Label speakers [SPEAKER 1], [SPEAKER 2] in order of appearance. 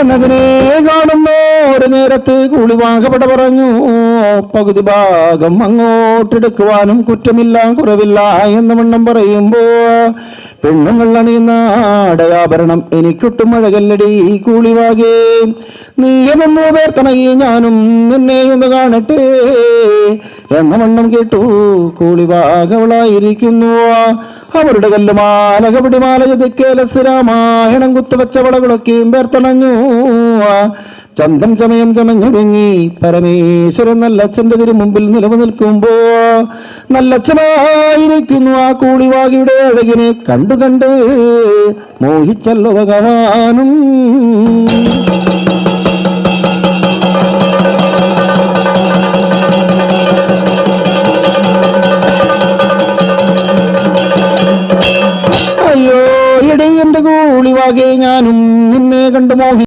[SPEAKER 1] എന്നതിനെ കാണുന്നു. ഒരു നേരത്ത് കൂളിവാകപ്പെട പറഞ്ഞു പകുതി ഭാഗം അങ്ങോട്ടെടുക്കുവാനും കുറ്റമില്ല കുറവില്ല എന്ന് വണ്ണം പറയുമ്പോ പെണ്ണുങ്ങൾ അണിയുന്ന അടയാഭരണം എനിക്കൊട്ടും അഴകല്ലടി കൂളിവാകെ. നീ എന്നോ പേർത്തണയി ഞാനും നിന്നെ ഒന്ന് കാണട്ടെ. എന്ന വണ്ണം കേട്ടു കൂളിവാകവളായിരിക്കുന്നു. അവരുടെ കല്ലുമാല കപടിമാല ചതുക്കേലസ് രാമായണം കുത്തുവച്ച വളകളൊക്കെയും പേർത്തണഞ്ഞു. ചന്തം ചമയം ചമഞ്ഞൊടുങ്ങി പരമേശ്വരൻ നല്ലച്ഛന്റെ തിരു മുമ്പിൽ നിലവ് നിൽക്കുമ്പോ നല്ലച്ഛനായിരിക്കുന്നു ആ കൂളിവാകിയുടെ അഴകിനെ കണ്ടു കണ്ട് മോഹിച്ചല്ലോ ഭഗവാനും. അയ്യോ ഇടയന്റെ കൂളിവാകെ ഞാനും നിന്നെ കണ്ടു മോഹി